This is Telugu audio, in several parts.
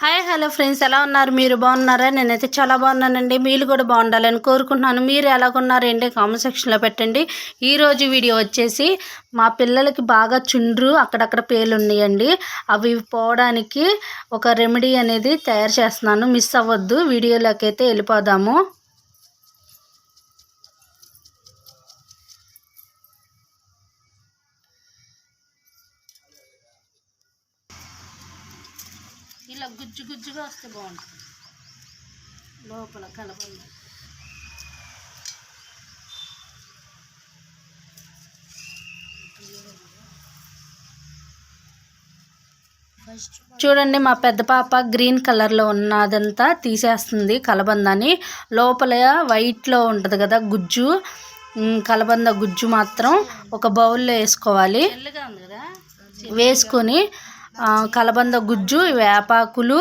Hi hello friends. ఎలా ఉన్నారు? మీరు బాగున్నారా? నేనైతే చాలా బాగున్నానండి. మీరు కూడా బాగుండాలని కోరుకుంటున్నాను. మీరు ఎలాగున్నారండి కామెంట్ సెక్షన్లో పెట్టండి. ఈరోజు వీడియో వచ్చేసి మా పిల్లలకి బాగా చుండ్రు అక్కడక్కడ పేలు ఉన్నాయండి. అవి పోవడానికి ఒక రెమెడీ అనేది తయారు చేస్తున్నాను. మిస్ అవ్వద్దు. వీడియోలోకి అయితే వెళ్ళిపోదాము. గుజ్జుగా వస్తే బాగుంటుంది. లోపల కలబంద. చూడండి మా పెద్ద పాప గ్రీన్ కలర్లో ఉన్నదంతా తీసేస్తుంది కలబందని. లోపల వైట్లో ఉంటుంది కదా గుజ్జు. కలబంద గుజ్జు మాత్రం ఒక బౌల్లో వేసుకోవాలి. వేసుకొని కలబంద గుజ్జు వేపాకులు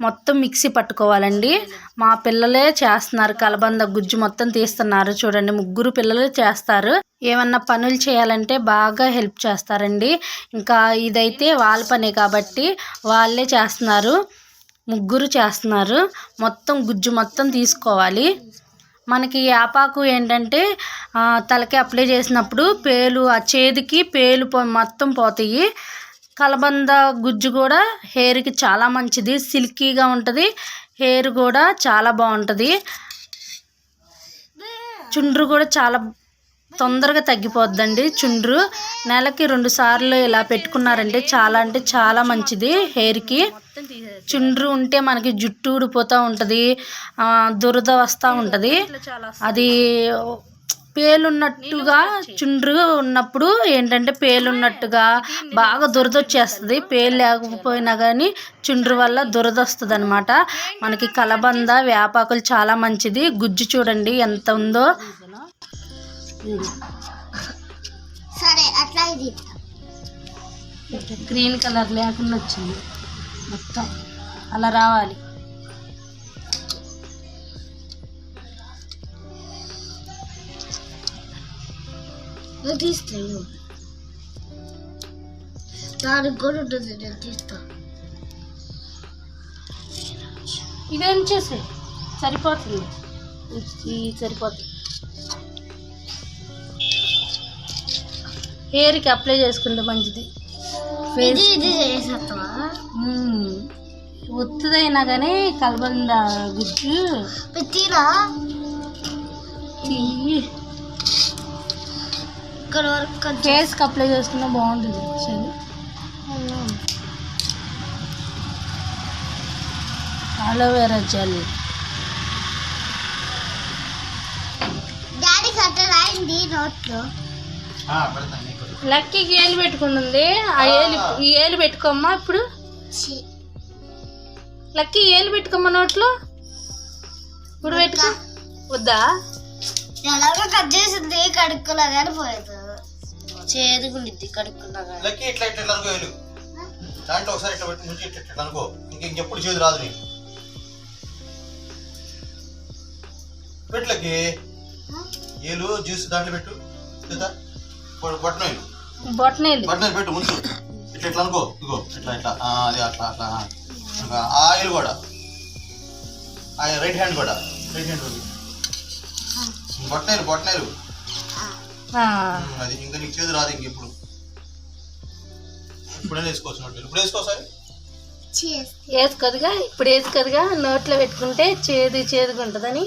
మొత్తం మిక్సీ పట్టుకోవాలండి. మా పిల్లలే చేస్తున్నారు. కలబంద గుజ్జు మొత్తం తీస్తున్నారు. చూడండి ముగ్గురు పిల్లలు చేస్తారు. ఏమన్నా పనులు చేయాలంటే బాగా హెల్ప్ చేస్తారండి. ఇంకా ఇదైతే వాళ్ళ పనే కాబట్టి వాళ్ళే చేస్తున్నారు. ముగ్గురు చేస్తున్నారు. మొత్తం గుజ్జు మొత్తం తీసుకోవాలి. మనకి యాపాకు ఏంటంటే తలకి అప్లై చేసినప్పుడు పేలు ఆ చేతికి పేలు పో మొత్తం పోతాయి. కలబంద గుజ్జు కూడా హెయిర్కి చాలా మంచిది. సిల్కీగా ఉంటుంది. హెయిర్ కూడా చాలా బాగుంటుంది. చుండ్రు కూడా చాలా తొందరగా తగ్గిపోద్దండి చుండ్రు. నెలకి రెండు సార్లు ఇలా పెట్టుకున్నారంటే చాలా అంటే చాలా మంచిది హెయిర్కి. చుండ్రు ఉంటే మనకి జుట్టు ఊడిపోతూ ఉంటుంది. దురద వస్తూ ఉంటుంది. అది పేలున్నట్టుగా చుండ్రు ఉన్నప్పుడు ఏంటంటే పేలున్నట్టుగా బాగా దురద వచ్చేస్తుంది పేలు లేకపోయినా కానీ చుండ్రు వల్ల దురద వస్తుంది అనమాట మనకి కలబంద వేపాకులు చాలా మంచిది. గుజ్జు చూడండి ఎంత ఉందో. సరే అట్లా ఇది. గ్రీన్ కలర్ లేకుండా వచ్చింది. మొత్తం అలా రావాలి. నువ్వు తీస్తాను దానికి కూడా ఉంటుంది నేను తీస్తా ఇదేం చేసే సరిపోతుంది ఇది సరిపోతుంది హెయిర్కి అప్లై చేసుకుంటే మంచిది. ఇది ఇది చేసేస్తావా. ఒత్తుదైనా కానీ కలబంద గుజ్జు తీయి. ఇక్కడ వరకు ఫేస్కి అప్లై చేసుకున్నా బాగుంటుంది. అలోవెరా జెల్ డాడీ కట్ట రాయింది నోట్లో లక్కీకి ఏలు పెట్టుకుంటుంది ఆ ఏలు ఈ ఏలు పెట్టుకోమ్మా ఇప్పుడు. లక్కీ ఏలు పెట్టుకోమ్మా నోట్లో. ఇప్పుడు పెట్టుకో. వద్దా? ఎలాగో కట్ చేసింది కడుక్కున్నా కానీ పోయేది. చేదుకుండిద్ది కడుక్కున్నా కానీ. లక్కీ ఇట్లా ఇట్లా ఇట్లా అనుకో వెళ్ళు. దాంట్లో ఒకసారి ఇట్లా పెట్టి ముంచి ఇట్లా ఇట్లా అనుకో. ఇంక ఇంకెప్పుడు చేదు రాదు నీకు. పెట్టు లక్కీ. ఏలు జ్యూస్ దాంట్లో పెట్టు. లేదా బొట్టన వేలు బొట్టనేలు బొట్టన పెట్టు ముందు ఇట్లా ఇట్లా అనుకో. ఇగో ఇట్లా ఇట్లా. ఆ, అది అట్లా అట్లా. ఆ. ఇంకా ఆ ఆయిల్ కూడా. ఆ రైట్ హ్యాండ్ కూడా. రైట్ హ్యాండ్ బొట్టనేలు బొట్టనేలు అది ఇంకా నీకు చేదు రాదు ఇంకెప్పుడు ఇప్పుడైనా వేసుకోవచ్చు ఇప్పుడు వేసుకోసారి వేసుకోదుగా ఇప్పుడు వేసుకోదుగా నోట్లో పెట్టుకుంటే చేదు చేదుగా ఉంటుందని.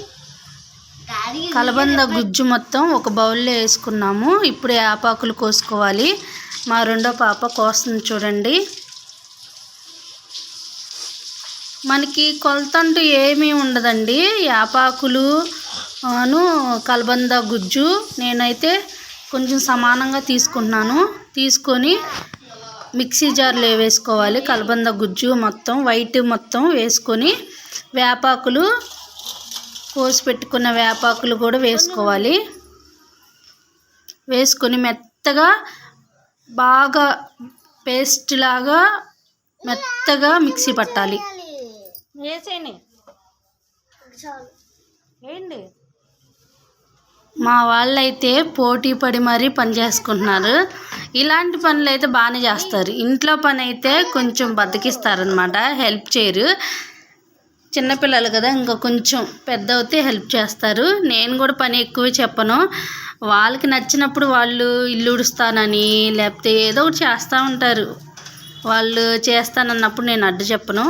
కలబంద గుజ్జు మొత్తం ఒక బౌల్లో వేసుకున్నాము. ఇప్పుడు యాపాకులు కోసుకోవాలి. మా రెండో పాప కోస్తుంది చూడండి. మనకి కొలత అంటూ ఏమీ ఉండదండి. యాపాకులు అను కలబంద గుజ్జు నేనైతే కొంచెం సమానంగా తీసుకుంటున్నాను. తీసుకొని మిక్సీ జార్లో వేసుకోవాలి. కలబంద గుజ్జు మొత్తం వైట్ మొత్తం వేసుకొని వేపాకులు కోసి పెట్టుకున్న వేపాకులు కూడా వేసుకోవాలి. వేసుకొని మెత్తగా బాగా పేస్ట్ లాగా మెత్తగా మిక్సీ పట్టాలి. వేసేయండి మా వాళ్ళైతే పోటీ పడి మరీ పని చేసుకుంటున్నారు. ఇలాంటి పనులు అయితే బాగానే చేస్తారు. ఇంట్లో పని అయితే కొంచెం బతికిస్తారనమాట హెల్ప్ చేయరు. చిన్నపిల్లలు కదా ఇంకా కొంచెం పెద్ద అవుతే హెల్ప్ చేస్తారు. నేను కూడా పని ఎక్కువ చెప్పను. వాళ్ళకి నచ్చినప్పుడు వాళ్ళు ఇల్లు ఉడుస్తానని లేకపోతే ఏదో ఒకటి చేస్తూ ఉంటారు. వాళ్ళు చేస్తానన్నప్పుడు నేను అడ్డు చెప్పను.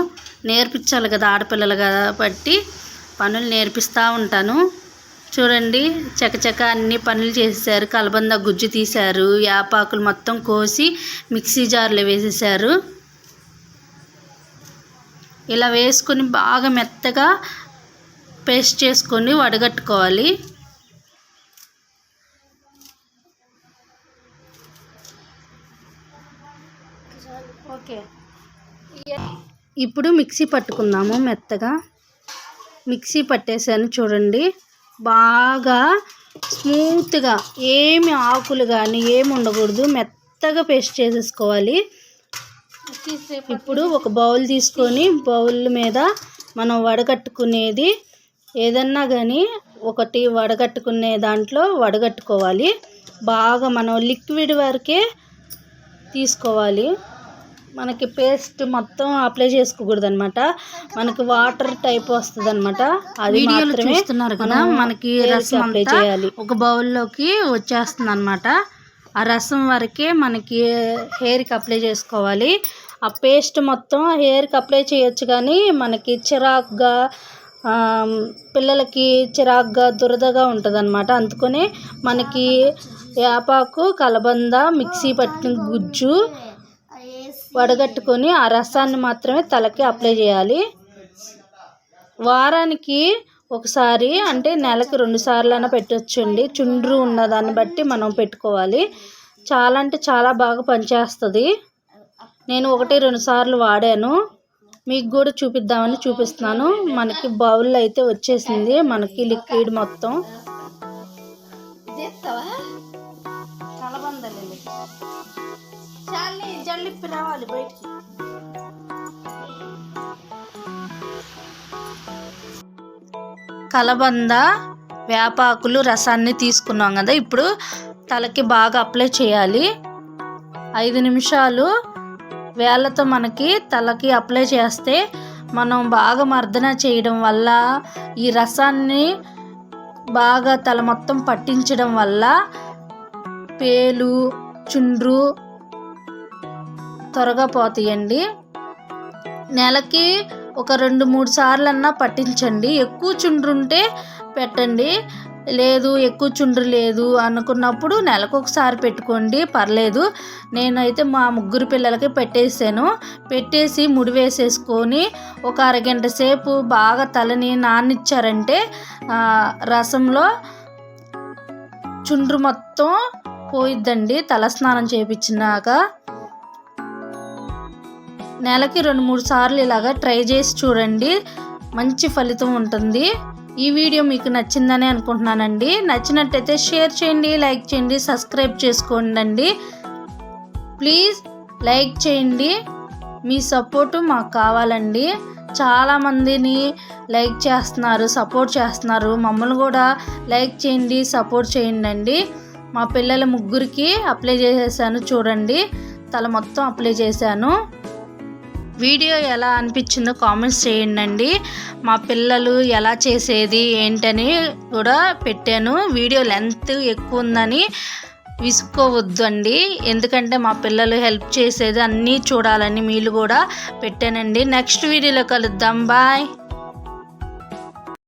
నేర్పించాలి కదా ఆడపిల్లలు కాబట్టి పనులు నేర్పిస్తూ ఉంటాను. చూడండి చకచక అన్ని పనులు చేసేసారు. కలబంద గుజ్జు తీశారు. యాపాకులు మొత్తం కోసి మిక్సీ జార్లో వేసేసారు. ఇలా వేసుకొని బాగా మెత్తగా పేస్ట్ చేసుకొని వడగట్టుకోవాలి. ఓకే. ఇప్పుడు మిక్సీ పట్టుకుందాము మెత్తగా. మిక్సీ పట్టేసాను చూడండి. బాగా స్మూత్గా ఏమి ఆకులు కానీ ఏమి ఉండకూడదు. మెత్తగా పేస్ట్ చేసేసుకోవాలి. ఇప్పుడు ఒక బౌల్ తీసుకొని బౌల్ మీద మనం వడగట్టుకునేది ఏదన్నా కానీ ఒకటి వడగట్టుకునే దాంట్లో వడగట్టుకోవాలి. బాగా మనం లిక్విడ్ వరకే తీసుకోవాలి. మనకి పేస్ట్ మొత్తం అప్లై చేసుకోకూడదు అనమాట మనకి వాటర్ టైప్ వస్తుంది అనమాట అది చూస్తున్నారు కదా, మనం మనకి రసం అప్లై చేయాలి. ఒక బౌల్లోకి వచ్చేస్తుంది అనమాట ఆ రసం వరకే మనకి హెయిర్కి అప్లై చేసుకోవాలి. ఆ పేస్ట్ మొత్తం హెయిర్కి అప్లై చేయొచ్చు కానీ మనకి చిరాకుగా పిల్లలకి చిరాకుగా దురదగా ఉంటుంది అనమాట అందుకనే మనకి వేపాకు కలబంద మిక్సీ పట్టిన గుజ్జు వడగట్టుకొని ఆ రసాన్ని మాత్రమే తలకి అప్లై చేయాలి. వారానికి ఒకసారి అంటే నెలకి రెండు అయినా పెట్టొచ్చండి. చుండ్రు ఉన్న దాన్ని బట్టి మనం పెట్టుకోవాలి. చాలా అంటే చాలా బాగా పనిచేస్తుంది. నేను ఒకటి రెండు సార్లు వాడాను. మీకు కూడా చూపిద్దామని చూపిస్తున్నాను. మనకి బౌల్ అయితే వచ్చేసింది. మనకి లిక్విడ్ మొత్తం. జల్లిప్పి రావాలి బయటికి. కలబంద వేపాకులు రసాన్ని తీసుకున్నాం కదా. ఇప్పుడు తలకి బాగా అప్లై చేయాలి. ఐదు నిమిషాలు వేళ్ళతో మనకి తలకి అప్లై చేస్తే మనం బాగా మర్దన చేయడం వల్ల ఈ రసాన్ని బాగా తల మొత్తం పట్టించడం వల్ల పేలు చుండ్రు త్వరగా పోతాయండి. నెలకి ఒక రెండు మూడు సార్లు అన్నా పట్టించండి. ఎక్కువ చుండ్రు ఉంటే పెట్టండి. లేదు ఎక్కువ చుండ్రు లేదు అనుకున్నప్పుడు నెలకు ఒకసారి పెట్టుకోండి. పర్లేదు. నేనైతే మా ముగ్గురు పిల్లలకి పెట్టేసాను పెట్టేసి ముడి వేసేసుకొని ఒక అరగంట సేపు బాగా తలని నానిచ్చారంటే రసంలో చుండ్రు మొత్తం పోయిద్దండి తలస్నానం చేపించినాక. నెలకి రెండు మూడు సార్లు ఇలాగా ట్రై చేసి చూడండి. మంచి ఫలితం ఉంటుంది. ఈ వీడియో మీకు నచ్చిందని అనుకుంటున్నానండి. నచ్చినట్టయితే షేర్ చేయండి లైక్ చేయండి సబ్స్క్రైబ్ చేసుకోండి ప్లీజ్ లైక్ చేయండి. మీ సపోర్టు మాకు కావాలండి. చాలామందిని లైక్ చేస్తున్నారు సపోర్ట్ చేస్తున్నారు. మమ్మల్ని కూడా లైక్ చేయండి సపోర్ట్ చేయండి మా పిల్లల ముగ్గురికి అప్లై చేసేసాను చూడండి. తల మొత్తం అప్లై చేశాను. వీడియో ఎలా అనిపించిందో కామెంట్స్ చేయండి మా పిల్లలు ఎలా చేసేది ఏంటని కూడా పెట్టాను. వీడియో లెంత్ ఎక్కువ ఉందని విసుకోవద్దు అండి ఎందుకంటే మా పిల్లలు హెల్ప్ చేసేది అన్నీ చూడాలని మీరు కూడా పెట్టానండి. నెక్స్ట్ వీడియోలో కలుద్దాం. బాయ్.